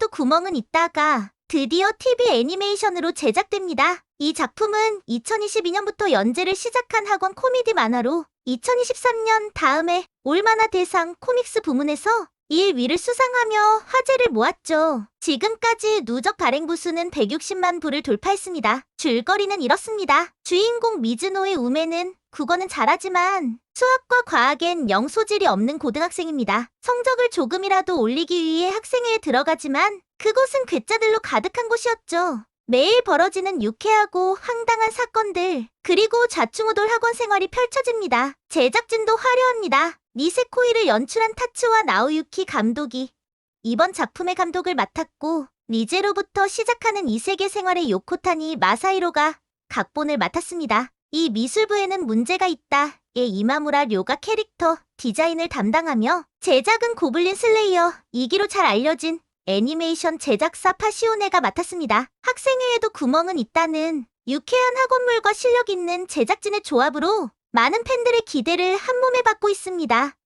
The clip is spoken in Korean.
학생회에도 구멍은 있다가 드디어 TV 애니메이션으로 제작됩니다. 이 작품은 2022년부터 연재를 시작한 학원 코미디 만화로 2023년 다음에 올만화 대상 코믹스 부문에서 1위를 수상하며 화제를 모았죠. 지금까지 누적 발행 부수는 160만 부를 돌파했습니다. 줄거리는 이렇습니다. 주인공 미즈노의 우매는 국어는 잘하지만 수학과 과학엔 영 소질이 없는 고등학생입니다. 성적을 조금이라도 올리기 위해 학생회에 들어가지만 그곳은 괴짜들로 가득한 곳이었죠. 매일 벌어지는 유쾌하고 황당한 사건들, 그리고 좌충우돌 학원 생활이 펼쳐집니다. 제작진도 화려합니다. 니세코이를 연출한 타츠와 나우유키 감독이 이번 작품의 감독을 맡았고, 리제로부터 시작하는 이 세계 생활의 요코타니 마사이로가 각본을 맡았습니다. 이 미술부에는 문제가 있다. 의 이마무라 료가 캐릭터 디자인을 담당하며 제작은 고블린 슬레이어 2기로 잘 알려진 애니메이션 제작사 파시오네가 맡았습니다. 학생회에도 구멍은 있다는 유쾌한 학원물과 실력 있는 제작진의 조합으로 많은 팬들의 기대를 한 몸에 받고 있습니다.